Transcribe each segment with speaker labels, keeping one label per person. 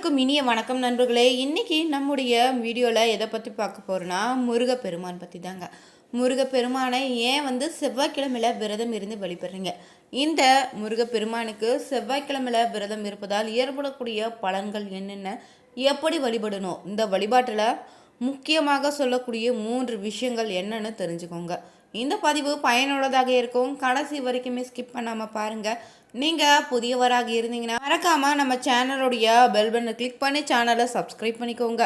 Speaker 1: அனைவருக்கும் இனிய வணக்கம் நண்பர்களே. இன்னைக்கு நம்முடைய வீடியோவில் எதை பற்றி பார்க்க போகிறோன்னா முருகப்பெருமான் பற்றி தாங்க. முருகப்பெருமானை ஏன் வந்து செவ்வாய்க்கிழமையில் விரதம் இருந்து வழிபடுறீங்க? இந்த முருகப்பெருமானுக்கு செவ்வாய்க்கிழமையில் விரதம் இருப்பதால் ஏற்படக்கூடிய பலன்கள் என்னென்ன? எப்படி வழிபடணும்? இந்த வழிபாட்டில் முக்கியமாக சொல்லக்கூடிய மூன்று விஷயங்கள் என்னென்னு தெரிஞ்சுக்கோங்க. இந்த பதிவு பயனுள்ளதாக இருக்கும். கடைசி வரைக்குமே ஸ்கிப் பண்ணாமல் பாருங்கள் நீங்கள் புதியவராக இருந்தீங்கன்னா மறக்காமல் நம்ம சேனலுடைய பெல் பட்டனை கிளிக் பண்ணி சேனலை சப்ஸ்கிரைப் பண்ணிக்கோங்க.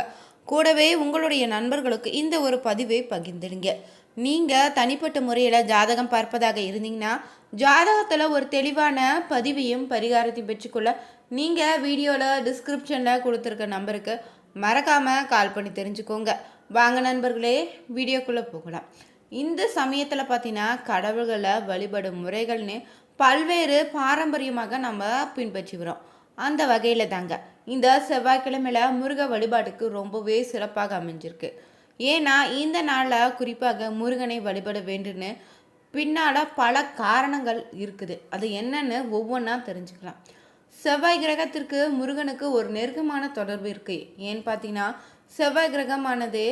Speaker 1: கூடவே உங்களுடைய நண்பர்களுக்கு இந்த ஒரு பதிவை பகிர்ந்துடுங்க. நீங்கள் தனிப்பட்ட முறையில் ஜாதகம் பார்ப்பதாக இருந்தீங்கன்னா ஜாதகத்தில் ஒரு தெளிவான பதிவையும் பரிகாரத்தையும் பெற்றுக்கொள்ள நீங்கள் வீடியோவில் டிஸ்கிரிப்ஷனில் கொடுத்துருக்க நம்பருக்கு மறக்காமல் கால் பண்ணி தெரிஞ்சுக்கோங்க. வாங்க நண்பர்களே வீடியோக்குள்ளே போகலாம். இந்த சமயத்தில் பார்த்தீங்கன்னா கடவுள்களை வழிபடும் முறைகள்னு பல்வேறு பாரம்பரியமாக நம்ம பின்பற்றி வரோம் அந்த வகையில் தாங்க. இந்த செவ்வாய்க்கிழமையில் முருக வழிபாட்டுக்கு ரொம்பவே சிறப்பாக அமைஞ்சிருக்கு. ஏன்னா இந்த நாளில் குறிப்பாக முருகனை வழிபட வேண்டும்னு பின்னால் பல காரணங்கள் இருக்குது. அது என்னன்னு ஒவ்வொன்றா தெரிஞ்சுக்கலாம். செவ்வாய் கிரகத்திற்கு முருகனுக்கு ஒரு நெருக்கமான தொடர்பு இருக்குது ஏன்னு பார்த்தீங்கன்னா செவ்வாய் கிரகமானது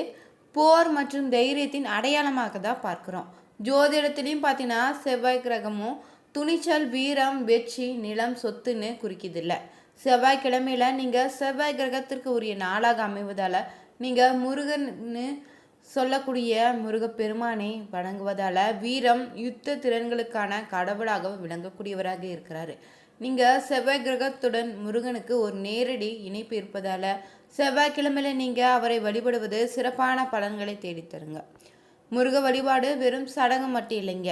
Speaker 1: போர் மற்றும் தைரியத்தின் அடையாளமாக தான் பார்க்குறோம். ஜோதிடத்துலேயும் பார்த்தீங்கன்னா செவ்வாய் கிரகமும் துணிச்சல் வீரம் வெற்றி நிலம் சொத்துன்னு குறிக்குதில்ல. செவ்வாய்க்கிழமையில் நீங்கள் செவ்வாய் கிரகத்திற்கு உரிய நாளாக அமைவதால் நீங்கள் முருகன்னு சொல்லக்கூடிய முருகப்பெருமானை வணங்குவதால் வீரம் யுத்த திறன்களுக்கான கடவுளாக விளங்கக்கூடியவராக இருக்கிறாரு. நீங்கள் செவ்வாய் கிரகத்துடன் முருகனுக்கு ஒரு நேரடி இணைப்பு இருப்பதால் செவ்வாய்க்கிழமையில் நீங்கள் அவரை வழிபடுவது சிறப்பான பலன்களை தேடித்தருங்க. முருக வழிபாடு வெறும் சடங்கு மட்டும் இல்லைங்க.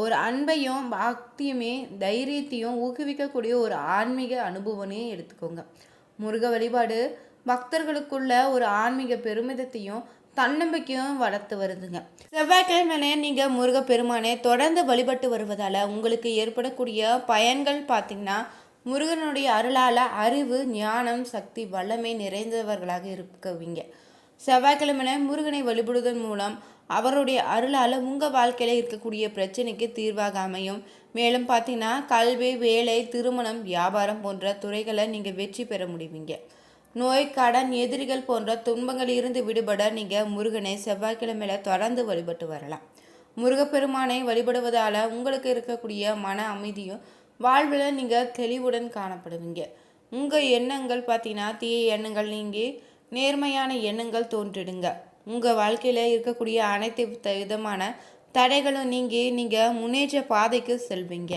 Speaker 1: ஒரு அன்பையும் பக்தியுமே தைரியத்தையும் ஊக்குவிக்கக்கூடிய ஒரு ஆன்மீக அனுபவனையும் எடுத்துக்கோங்க. முருக வழிபாடு பக்தர்களுக்குள்ள ஒரு ஆன்மீக பெருமிதத்தையும் தன்னம்பிக்கையும் வளர்த்து வருதுங்க. செவ்வாய்க்கிழமையிலே நீங்கள் முருக பெருமானை தொடர்ந்து வழிபட்டு வருவதால் உங்களுக்கு ஏற்படக்கூடிய பயன்கள் பார்த்திங்கன்னா முருகனுடைய அருளால் அறிவு ஞானம் சக்தி வல்லமை நிறைந்தவர்களாக இருக்குவீங்க. செவ்வாய்க்கிழமை முருகனை வழிபடுவதன் மூலம் அவருடைய அருளால் உங்கள் வாழ்க்கையில் இருக்கக்கூடிய பிரச்சனைக்கு தீர்வாக அமையும். மேலும் பார்த்தீங்கன்னா கல்வி வேலை திருமணம் வியாபாரம் போன்ற துறைகளை நீங்கள் வெற்றி பெற முடிவீங்க. நோய் கடன் எதிரிகள் போன்ற துன்பங்களில் இருந்து விடுபட நீங்கள் முருகனை செவ்வாய்க்கிழமையில் தொடர்ந்து வழிபட்டு வரலாம். முருகப்பெருமானை வழிபடுவதால் உங்களுக்கு இருக்கக்கூடிய மன அமைதியும் வாழ்வில் நீங்கள் தெளிவுடன் காணப்படுவீங்க. உங்கள் எண்ணங்கள் பார்த்தீங்கன்னா தீய எண்ணங்கள் நீங்கி நேர்மையான எண்ணங்கள் தோன்றிடுங்க. உங்கள் வாழ்க்கையில் இருக்கக்கூடிய அனைத்து விதமான தடைகளும் நீங்கி நீங்கள் முன்னேற்ற பாதைக்கு செல்வீங்க.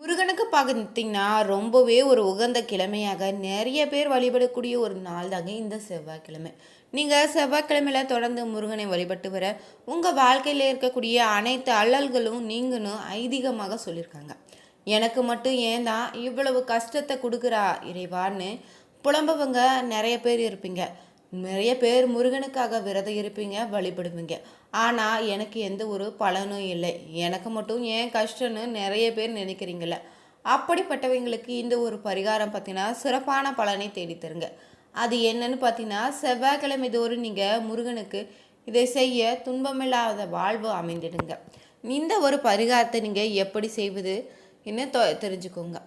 Speaker 1: முருகனுக்கு பார்த்தீங்கன்னா ரொம்பவே ஒரு உகந்த கிழமையாக நிறைய பேர் வழிபடக்கூடிய ஒரு நாள் தாங்க இந்த செவ்வாய்க்கிழமை. நீங்கள் செவ்வாய்க்கிழமையில் தொடர்ந்து முருகனை வழிபட்டு வர உங்கள் வாழ்க்கையில் இருக்கக்கூடிய அனைத்து அல்லல்களும் நீங்கன்னு ஐதீகமாக சொல்லியிருக்காங்க. எனக்கு மட்டும் ஏன் தான் இவ்வளவு கஷ்டத்தை கொடுக்குறா இறைவான்னு புலம்பவங்க நிறைய பேர் இருப்பீங்க. நிறைய பேர் முருகனுக்காக விரதம் இருப்பீங்க வழிபடுவீங்க. ஆனால் எனக்கு எந்த ஒரு பலனும் இல்லை. எனக்கு மட்டும் ஏன் கஷ்டம்னு நிறைய பேர் நினைக்கிறீங்கள அப்படிப்பட்டவங்களுக்கு இந்த ஒரு பரிகாரம் பார்த்தீங்கன்னா சிறப்பான பலனை தேடித்தருங்க. அது என்னன்னு பார்த்தீங்கன்னா செவ்வாய்க்கிழமை தோறும் நீங்கள் முருகனுக்கு இதை செய்ய துன்பமில்லாத வாழ்வு அமைந்திடுங்க. இந்த ஒரு பரிகாரத்தை நீங்கள் எப்படி செய்வது? இன்னும் தெரிஞ்சுக்கோங்க.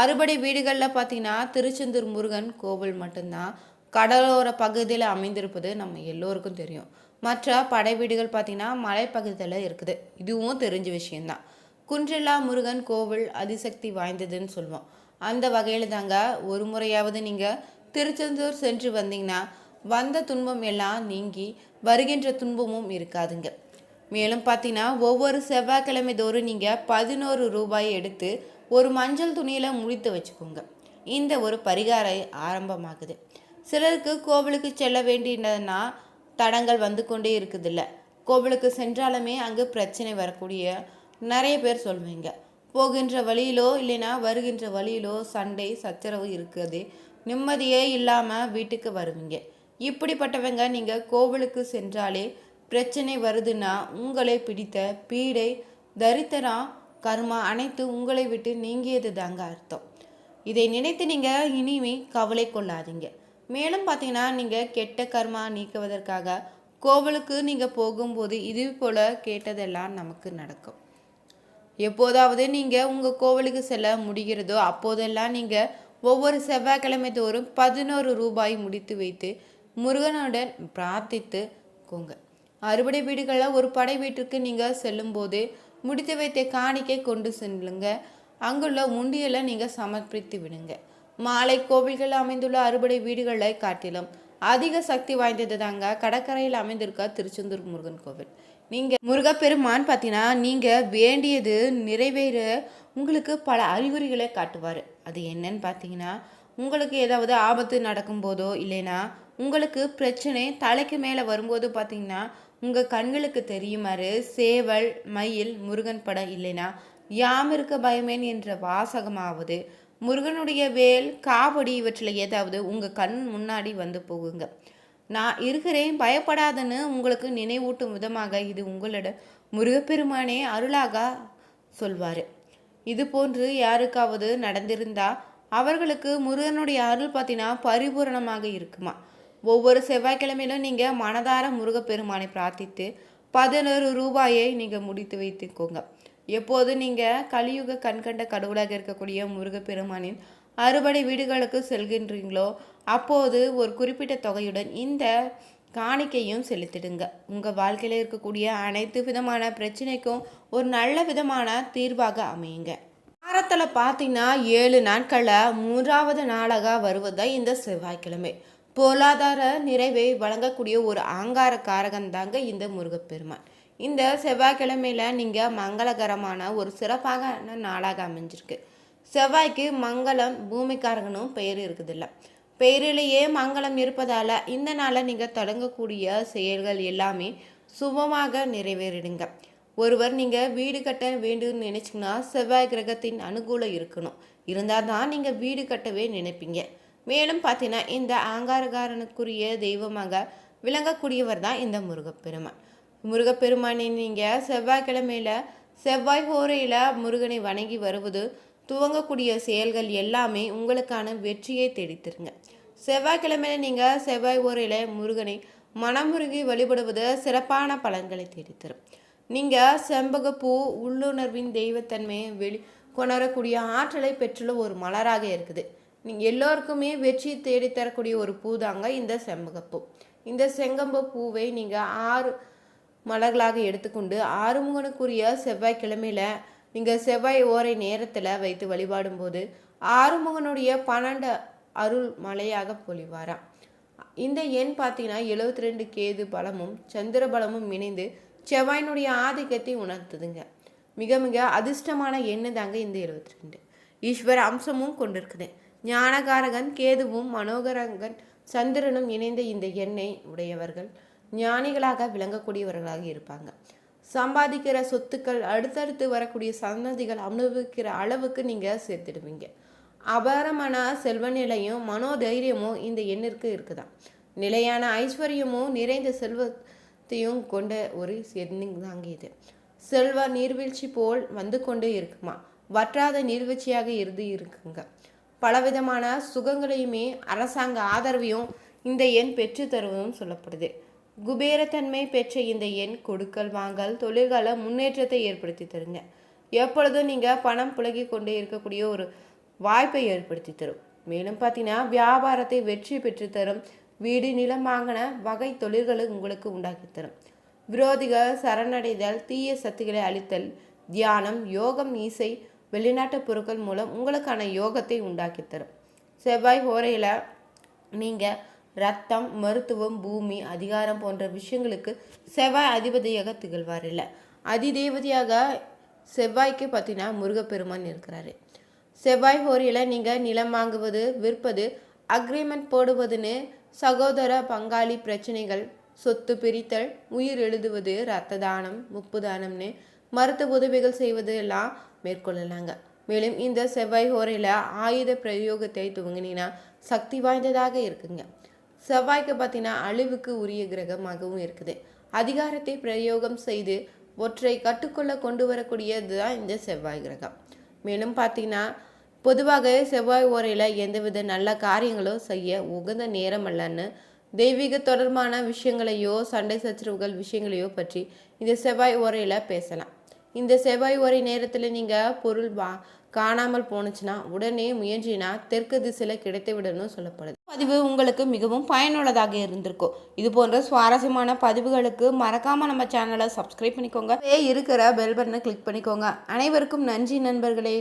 Speaker 1: அறுபடை வீடுகளில் பார்த்தீங்கன்னா திருச்செந்தூர் முருகன் கோவில் மட்டும்தான். கடலோர பகுதியில் அமைந்திருப்பது நம்ம எல்லோருக்கும் தெரியும். மற்ற படை வீடுகள் பார்த்திங்கன்னா மலைப்பகுதியில் இருக்குது. இதுவும் தெரிஞ்ச விஷயந்தான் குன்றில்லா முருகன் கோவில் அதிசக்தி வாய்ந்ததுன்னு சொல்லுவோம். அந்த வகையில் தாங்க ஒரு முறையாவது நீங்கள் திருச்செந்தூர் சென்று வந்தீங்கன்னா வந்த துன்பம் எல்லாம் நீங்கி வருகின்ற துன்பமும் இருக்காதுங்க. மேலும் பார்த்தீங்கன்னா ஒவ்வொரு செவ்வாய்க்கிழமை தோறும் நீங்கள் பதினோரு ரூபாய் எடுத்து ஒரு மஞ்சள் துணியில் முடித்து வச்சுக்கோங்க. இந்த ஒரு பரிகாரம் ஆரம்பமாகுது. சிலருக்கு கோவிலுக்கு செல்ல வேண்டியதுன்னா தடங்கள் வந்து கொண்டே இருக்குதுல்ல. கோவிலுக்கு சென்றாலுமே அங்கே பிரச்சனை வரக்கூடிய நிறைய பேர் சொல்லுவீங்க போகின்ற வழியிலோ இல்லைன்னா வருகின்ற வழியிலோ சண்டை சச்சரவு இருக்குது நிம்மதியே இல்லாமல் வீட்டுக்கு வருவீங்க. இப்படிப்பட்டவங்க நீங்கள் கோவிலுக்கு சென்றாலே பிரச்சனை வருதுன்னா உங்களை பிடித்த பீடை தரித்திரா கர்மா அனைத்து உங்களை விட்டு நீங்கியது தாங்க அர்த்தம். இதை நினைத்து நீங்கள் இனிமே கவலை கொள்ளாதீங்க. மேலும் பார்த்தீங்கன்னா நீங்கள் கெட்ட கர்மா நீக்குவதற்காக கோவிலுக்கு நீங்கள் போகும்போது இது போல் கேட்டதெல்லாம் நமக்கு நடக்கும். எப்போதாவது நீங்கள் உங்கள் கோவிலுக்கு செல்ல முடிகிறதோ அப்போதெல்லாம் நீங்கள் ஒவ்வொரு செவ்வாய்க்கிழமை தோறும் பதினோரு ரூபாய் முடித்து வைத்து முருகனுடன் பிரார்த்தித்து கோங்க. அறுபடை வீடுகளில் ஒரு படை வீட்டிற்கு நீங்கள் செல்லும்போது முடித்து வைத்த காணிக்கை கொண்டு செல்லுங்க. அங்குள்ள உண்டியலை நீங்கள் சமர்ப்பித்து விடுங்க. மாலை கோவில்கள் அமைந்துள்ள அறுபடை வீடுகளை காட்டிலும் அதிக சக்தி வாய்ந்தது தாங்க கடற்கரையில் அமைந்திருக்க திருச்செந்தூர் முருகன் கோவில். நீங்கள் முருகப்பெருமான் பார்த்தீங்கன்னா நீங்கள் வேண்டியது நிறைவேற உங்களுக்கு பல அறிகுறிகளை காட்டுவார். அது என்னன்னு பார்த்தீங்கன்னா உங்களுக்கு ஏதாவது ஆபத்து நடக்கும்போதோ இல்லைன்னா உங்களுக்கு பிரச்சனை தலைக்கு மேலே வரும்போது பார்த்தீங்கன்னா உங்கள் கண்களுக்கு தெரியுமாறு சேவல் மயில் முருகன் படம் இல்லைன்னா யாம் இருக்க பயமேன் என்ற வாசகமாவது முருகனுடைய வேல் காவடி இவற்றில் ஏதாவது உங்கள் கண் முன்னாடி வந்து போகுங்க. நான் இருக்கிறேன் பயப்படாதன்னு உங்களுக்கு நினைவூட்டும் விதமாக இது உங்களோட முருகப்பெருமானே அருளாக சொல்வார். இது போன்று யாருக்காவது நடந்திருந்தா அவர்களுக்கு முருகனுடைய அருள் பார்த்தீங்கன்னா பரிபூரணமாக இருக்குமா? ஒவ்வொரு செவ்வாய்க்கிழமையிலும் நீங்கள் மனதார முருகப்பெருமானை பிரார்த்தித்து பதினோரு ரூபாயை நீங்கள் முடித்து வைத்துக்கோங்க. எப்போது நீங்கள் கலியுக கண்கண்ட கடவுளாக இருக்கக்கூடிய முருகப்பெருமானின் அறுபடை வீடுகளுக்கு செல்கின்றீங்களோ அப்போது ஒரு குறிப்பிட்ட தொகையுடன் இந்த காணிக்கையும் செலுத்திடுங்க. உங்கள் வாழ்க்கையில் இருக்கக்கூடிய அனைத்து விதமான பிரச்சனைக்கும் ஒரு நல்ல விதமான தீர்வாக அமையுங்க. வாரத்தில் பார்த்தீங்கன்னா ஏழு நாட்களில் மூன்றாவது நாளாக வருவது இந்த செவ்வாய்க்கிழமை. பொருளாதார நிறைவை வழங்கக்கூடிய ஒரு ஆங்கார காரகம் தாங்க இந்த முருகப்பெருமான். இந்த செவ்வாய்க்கிழமையில் நீங்கள் மங்களகரமான ஒரு சிறப்பாக நாளாக அமைஞ்சிருக்கு. செவ்வாய்க்கு மங்களம் பூமிக்காரகனும் பெயர் இருக்குதில்ல. பெயரிலேயே மங்களம் இருப்பதால் இந்த நாளை நீங்கள் தொடங்கக்கூடிய செயல்கள் எல்லாமே சுபமாக நிறைவேறிடுங்க. ஒருவர் நீங்கள் வீடு கட்ட வேண்டும்னு நினச்சிங்கன்னா செவ்வாய் கிரகத்தின் அனுகூலம் இருக்கணும். இருந்தால் தான் நீங்கள் வீடு கட்டவே நினைப்பீங்க. மேலும் பார்த்தீங்கன்னா இந்த ஆங்காரகாரனுக்குரிய தெய்வமாக விளங்கக்கூடியவர் தான் இந்த முருகப்பெருமான். முருகப்பெருமானை நீங்கள் செவ்வாய்க்கிழமையில் செவ்வாய் ஹோரையில் முருகனை வணங்கி வருவது துவங்கக்கூடிய செயல்கள் எல்லாமே உங்களுக்கான வெற்றியை தேடித்திருங்க. செவ்வாய்க்கிழமையில நீங்கள் செவ்வாய் ஓரையில் முருகனை மனமுருகி வழிபடுவது சிறப்பான பலன்களை தேடித்தரும். நீங்கள் செம்பகப்பூ உள்ளுணர்வின் தெய்வத்தன்மையை வெளி கொணரக்கூடிய ஆற்றலை பெற்றுள்ள ஒரு மலராக இருக்குது. எல்லோருக்குமே வெற்றி தேடித்தரக்கூடிய ஒரு பூ தாங்க இந்த செம்பகப்பூ. இந்த செங்கம்ப பூவை நீங்கள் ஆறு மலர்களாக எடுத்துக்கொண்டு ஆறுமுகனுக்குரிய செவ்வாய்க்கிழமையில் நீங்கள் செவ்வாய் ஓரை நேரத்தில் வைத்து வழிபாடும்போது ஆறுமுகனுடைய பன்னெண்டு அருள் மலையாக பொழிவாராம் இந்த எண் பார்த்தீங்கன்னா எழுபத்தி ரெண்டு கேது பலமும் சந்திர பலமும் இணைந்து செவ்வாயினுடைய ஆதிக்கத்தை உணர்த்துதுங்க. மிக மிக அதிர்ஷ்டமான எண்ணு தாங்க இந்த எழுபத்தி ரெண்டு ஈஸ்வர அம்சமும் கொண்டிருக்குது. ஞானகாரகன் கேதுவும் மனோகரங்கன் சந்திரனும் இணைந்த இந்த எண்ணெய் உடையவர்கள் ஞானிகளாக விளங்கக்கூடியவர்களாக இருப்பாங்க. சம்பாதிக்கிற சொத்துக்கள் அடுத்தடுத்து வரக்கூடிய சந்ததிகள் அனுபவிக்கிற அளவுக்கு நீங்கள் சேர்த்துடுவீங்க. அபாரமான செல்வ நிலையும் மனோதைரியமும் இந்த எண்ணிற்கு இருக்குதான். நிலையான ஐஸ்வர்யமும் நிறைந்த செல்வத்தையும் கொண்ட ஒரு தாங்க இது. செல்வ நீர்வீழ்ச்சி போல் வந்து கொண்டே இருக்குமா? வற்றாத நீர்வீழ்ச்சியாக இருந்து இருக்குங்க. பலவிதமான சுகங்களையுமே அரசாங்க ஆதரவையும் இந்த எண் பெற்று தருவதும் சொல்லப்படுது. குபேரத்தன்மை பெற்ற இந்த எண் கொடுக்கல் வாங்கல் தொழில்கால முன்னேற்றத்தை ஏற்படுத்தி தருங்க. எப்பொழுதும் நீங்கள் பணம் புழகி கொண்டே இருக்கக்கூடிய ஒரு வாய்ப்பை ஏற்படுத்தி தரும். மேலும் பார்த்தீங்கன்னா வியாபாரத்தை வெற்றி பெற்று தரும் வீடு நிலம் வாங்கின வகை தொழில்களை உங்களுக்கு உண்டாக்கி தரும். விரோதிகள் சரணடைதல் தீய சக்திகளை அழித்தல் தியானம் யோகம் இசை வெளிநாட்டு பொருட்கள் மூலம் உங்களுக்கான யோகத்தை உண்டாக்கி தரும். செவ்வாய் ஹோரையில் நீங்கள் ரத்தம் மருத்துவம் பூமி அதிகாரம் போன்ற விஷயங்களுக்கு செவ்வாய் அதிபதியாக திகழ்வார் இல்லை அதிதேவதியாக செவ்வாய்க்கு பார்த்தீங்கன்னா முருகப்பெருமான் இருக்கிறாரு. செவ்வாய் ஹோரியில் நீங்கள் நிலம் வாங்குவது விற்பது அக்ரிமெண்ட் போடுவதுன்னு சகோதர பங்காளி பிரச்சனைகள் சொத்து பிரித்தல் உயிர் எழுதுவது ரத்த தானம் முப்பு தானம்னு மருத்துவ உதவிகள் செய்வது எல்லாம் மேற்கொள்ளலாங்க. மேலும் இந்த செவ்வாய் ஹோரையில் ஆயுத பிரயோகத்தை துவங்கினீங்கன்னா சக்தி வாய்ந்ததாக இருக்குங்க. செவ்வாய்க்கு பார்த்தீங்கன்னா அழிவுக்கு உரிய கிரகமாகவும் இருக்குது. அதிகாரத்தை பிரயோகம் செய்து ஒற்றை கட்டுக்குள்ள கொண்டு வரக்கூடியது தான் இந்த செவ்வாய் கிரகம். மேலும் பார்த்தீங்கன்னா பொதுவாக செவ்வாய் ஓரையில் எந்தவித நல்ல காரியங்களும் செய்ய உகந்த நேரம் அல்லன்னு தெய்வீக தொடர்பான விஷயங்களையோ சண்டை சச்சரவுகள் விஷயங்களையோ பற்றி இந்த செவ்வாய் ஓரையில் பேசலாம். இந்த செவ்வாய் ஒரே நேரத்தில் நீங்கள் பொருள் வா காணாமல் போணுச்சுன்னா உடனே முயன்றினா தெற்கு திசையில் கிடைத்து விடணும்னு சொல்லப்படுது. பதிவு உங்களுக்கு மிகவும் பயனுள்ளதாக இருந்திருக்கும் இது போன்ற சுவாரஸ்யமான பதிவுகளுக்கு மறக்காமல் நம்ம சேனலை சப்ஸ்கிரைப் பண்ணிக்கோங்க. இருக்கிற பெல் பட்டனை கிளிக் பண்ணிக்கோங்க. அனைவருக்கும் நன்றி நண்பர்களே.